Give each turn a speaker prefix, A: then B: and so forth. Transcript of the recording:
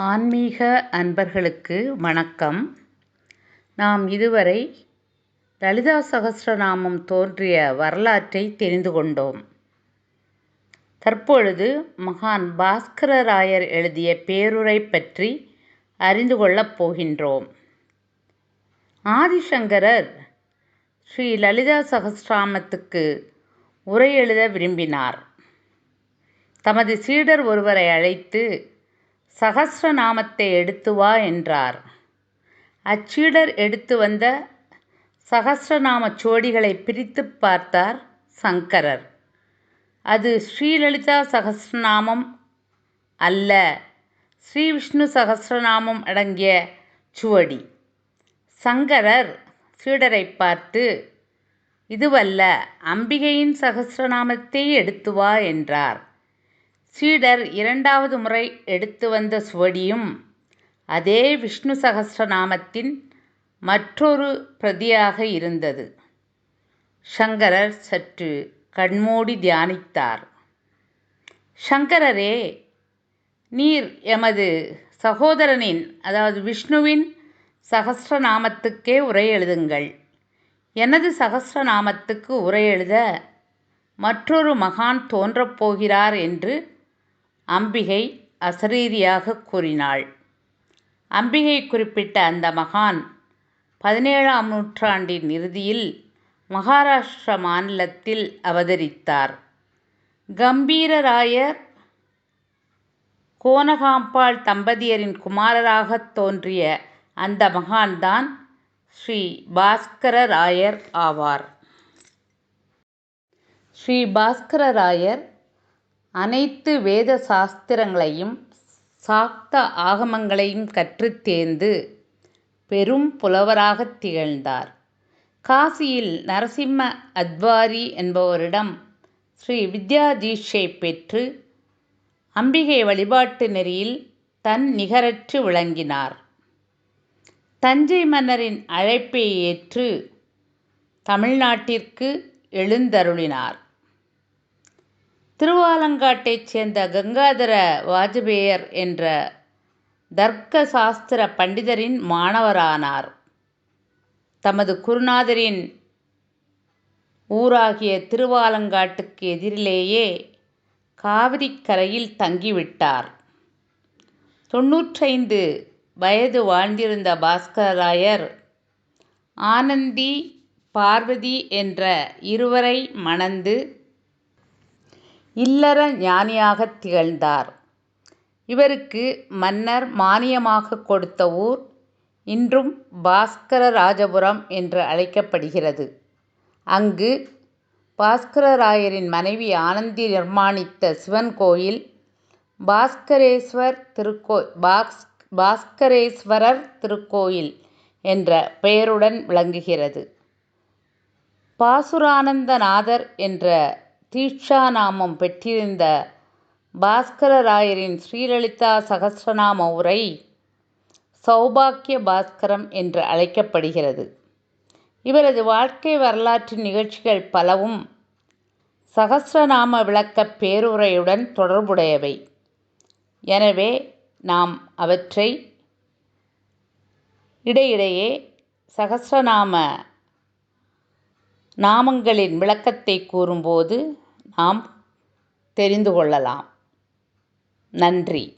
A: ஆன்மீக அன்பர்களுக்கு வணக்கம். நாம் இதுவரை லலிதா சகஸ்ரநாமம் தோன்றிய வரலாற்றை தெரிந்து கொண்டோம். தற்பொழுது மகான் பாஸ்கரராயர் எழுதிய பேருரை பற்றி அறிந்து கொள்ளப் போகின்றோம். ஆதிசங்கரர் ஸ்ரீ லலிதா சகஸ்ரநாமத்துக்கு உரை எழுத விரும்பினார். தமது சீடர் ஒருவரை அழைத்து சகஸ்ரநாமத்தை எடுத்து வா என்றார். அச்சீடர் எடுத்து வந்த சகஸ்ரநாமச் சோடிகளை பிரித்துப் பார்த்தார் சங்கரர். அது ஸ்ரீலலிதா சகஸ்ரநாமம் அல்ல ஸ்ரீ விஷ்ணு சகஸ்ரநாமம் அடங்கிய சுவடி. சங்கரர் சீடரை பார்த்து இதுவல்ல அம்பிகையின் சகஸ்ரநாமத்தை எடுத்து வா என்றார். சீடர் இரண்டாவது முறை எடுத்து வந்த சுவடியும் அதே விஷ்ணு சகஸ்ரநாமத்தின் மற்றொரு பிரதியாக இருந்தது. சங்கரர் சற்று கண்மூடி தியானித்தார். சங்கரரே நீர் எமது சகோதரனின் அதாவது விஷ்ணுவின் சகஸ்ரநாமத்துக்கே உரை எழுதுங்கள். எனது சகஸ்ரநாமத்துக்கு உரை எழுத மற்றொரு மகான் தோன்றப் போகிறார் என்று அம்பிகை அசரீரியாக கூறினாள். அம்பிகை குறிப்பிட்ட அந்த மகான் பதினேழாம் நூற்றாண்டின் இறுதியில் மகாராஷ்டிர மாநிலத்தில் அவதரித்தார். கம்பீரராயர் கோனகாம்பாள் தம்பதியரின் குமாரராகத் தோன்றிய அந்த மகான்தான் ஸ்ரீ பாஸ்கரராயர் ஆவார். ஸ்ரீ பாஸ்கரராயர் அனைத்து வேத சாஸ்திரங்களையும் சாக்த ஆகமங்களையும் கற்றுத் தேர்ந்து பெரும் புலவராகத் திகழ்ந்தார். காசியில் நரசிம்ம அத்வாரி என்பவரிடம் ஸ்ரீ வித்யா பெற்று அம்பிகை வழிபாட்டு நெறியில் தன் நிகரற்று விளங்கினார். தஞ்சை மன்னரின் அழைப்பை ஏற்று தமிழ்நாட்டிற்கு எழுந்தருளினார். திருவாலங்காட்டைச் சேர்ந்த கங்காதர வாஜபேயர் என்ற தர்க்க சாஸ்திர பண்டிதரின் மாணவரானார். தமது குருநாதரின் ஊராகிய திருவாலங்காட்டுக்கு எதிரிலேயே காவிரிக்கரையில் தங்கிவிட்டார். தொன்னூற்றைந்து வயது வாழ்ந்திருந்த பாஸ்கரராயர் ஆனந்தி பார்வதி என்ற இருவரை மணந்து இல்லற ஞானியாகத் திகழ்ந்தார். இவருக்கு மன்னர் மானியமாக கொடுத்த ஊர் இன்றும் பாஸ்கரராஜபுரம் என்று அழைக்கப்படுகிறது. அங்கு பாஸ்கரராயரின் மனைவி ஆனந்தி நிர்மாணித்த சிவன் கோயில் பாஸ்கரேஸ்வர் திருக்கோ பாஸ் பாஸ்கரேஸ்வரர் திருக்கோயில் என்ற பெயருடன் விளங்குகிறது. பாசுரானந்தநாதர் என்ற தீட்சாநாமம் பெற்றிருந்த பாஸ்கரராயரின் ஸ்ரீலலிதா சகஸ்ரநாம உரை சௌபாக்கிய பாஸ்கரம் என்று அழைக்கப்படுகிறது. இவரது வாழ்க்கை வரலாற்று நிகழ்ச்சிகள் பலவும் சகஸ்ரநாம விளக்க பேருரையுடன் தொடர்புடையவை. எனவே நாம் அவற்றை இடையிடையே சகஸ்ரநாம நாமங்களின் விளக்கத்தை கூறும்போது நாம் தெரிந்து கொள்ளலாம். நன்றி.